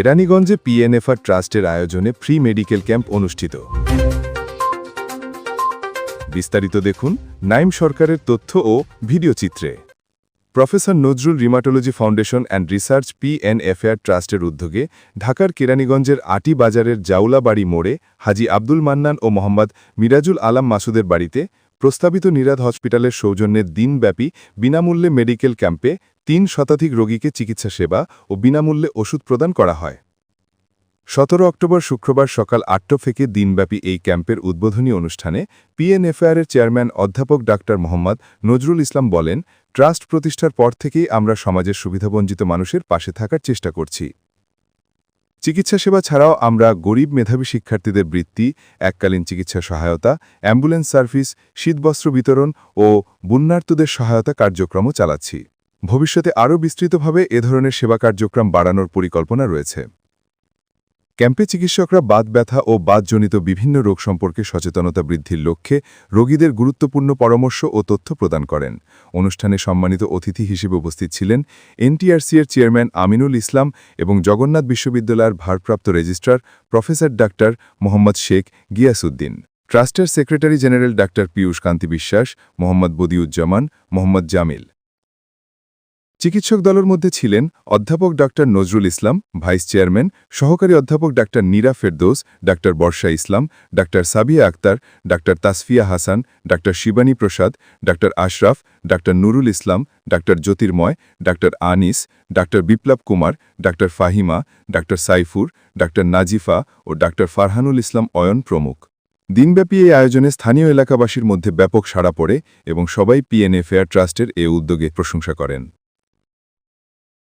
কেরানীগঞ্জে পিএনএফআর ট্রাস্টের আয়োজনে free medical camp অনুষ্ঠিত। বিস্তারিত দেখুন নাইম সরকারের তথ্য ও ভিডিও চিত্রে। Professor Nazrul rheumatology foundation and research PNFR ট্রাস্টের উদ্যোগে ঢাকার কেরানীগঞ্জের আটি বাজারের জাউলাবাড়ি মোড়ে হাজি আব্দুল মান্নান ও মোহাম্মদ মিরাজুল আলাম মাসুদের বাড়িতে প্রস্তাবিত নিরাদ হসপিটালের সৌজন্যে দিনব্যাপী বিনামূল্যে মেডিকেল ক্যাম্পে তিন শতাধিক রোগীকে চিকিৎসা সেবা ও বিনামূল্যে ওষুধ প্রদান করা হয়। সতেরো অক্টোবর শুক্রবার সকাল আটটা থেকে দিনব্যাপী এই ক্যাম্পের উদ্বোধনী অনুষ্ঠানে পিএনএফআইআরের চেয়ারম্যান অধ্যাপক ডাক্তার মোহাম্মদ নজরুল ইসলাম বলেন, ট্রাস্ট প্রতিষ্ঠার পর থেকেই আমরা সমাজের সুবিধাবঞ্চিত মানুষের পাশে থাকার চেষ্টা করছি। চিকিৎসা সেবা ছাড়াও আমরা গরিব মেধাবী শিক্ষার্থীদের বৃত্তি, এককালীন চিকিৎসা সহায়তা, অ্যাম্বুলেন্স সার্ভিস, শীতবস্ত্র বিতরণ ও বন্যার্তদের সহায়তা কার্যক্রমও চালাচ্ছি। ভবিষ্যতে আরও বিস্তৃতভাবে এ ধরনের সেবা কার্যক্রম বাড়ানোর পরিকল্পনা রয়েছে। ক্যাম্পে চিকিৎসকরা বাত ব্যথা ও বাতজনিত বিভিন্ন রোগ সম্পর্কে সচেতনতা বৃদ্ধির লক্ষ্যে রোগীদের গুরুত্বপূর্ণ পরামর্শ ও তথ্য প্রদান করেন। অনুষ্ঠানে সম্মানিত অতিথি হিসেবে উপস্থিত ছিলেন এনটিআরসি এর চেয়ারম্যান আমিনুল ইসলাম এবং জগন্নাথ বিশ্ববিদ্যালয়ের ভারপ্রাপ্ত registrar professor doctor Mohammad Sheikh Giasuddin ট্রাস্টের secretary general doctor Piyush Kanti Biswas, Mohammad Badiuzzaman, Mohammad Jamil. চিকিৎসক দলের মধ্যে ছিলেন অধ্যাপক doctor Nazrul Islam, vice chairman, সহকারী অধ্যাপক doctor Nira Ferdous, doctor Barsha Islam, doctor Sabia Akter, doctor Tasfia Hasan, doctor Shibani Prasad, doctor Ashraf, doctor Nurul Islam, doctor Jyotirmoy, doctor Anis, doctor Biplob Kumar, doctor Fahima, doctor Saifur, doctor Nazifa ও doctor Farhanul Islam Ayon প্রমুখ। দিনব্যাপী এই আয়োজনে স্থানীয় এলাকাবাসীর মধ্যে ব্যাপক সাড়া পড়ে এবং সবাই পিএনএ ফেয়ার ট্রাস্টের এ উদ্যোগে প্রশংসা করেন।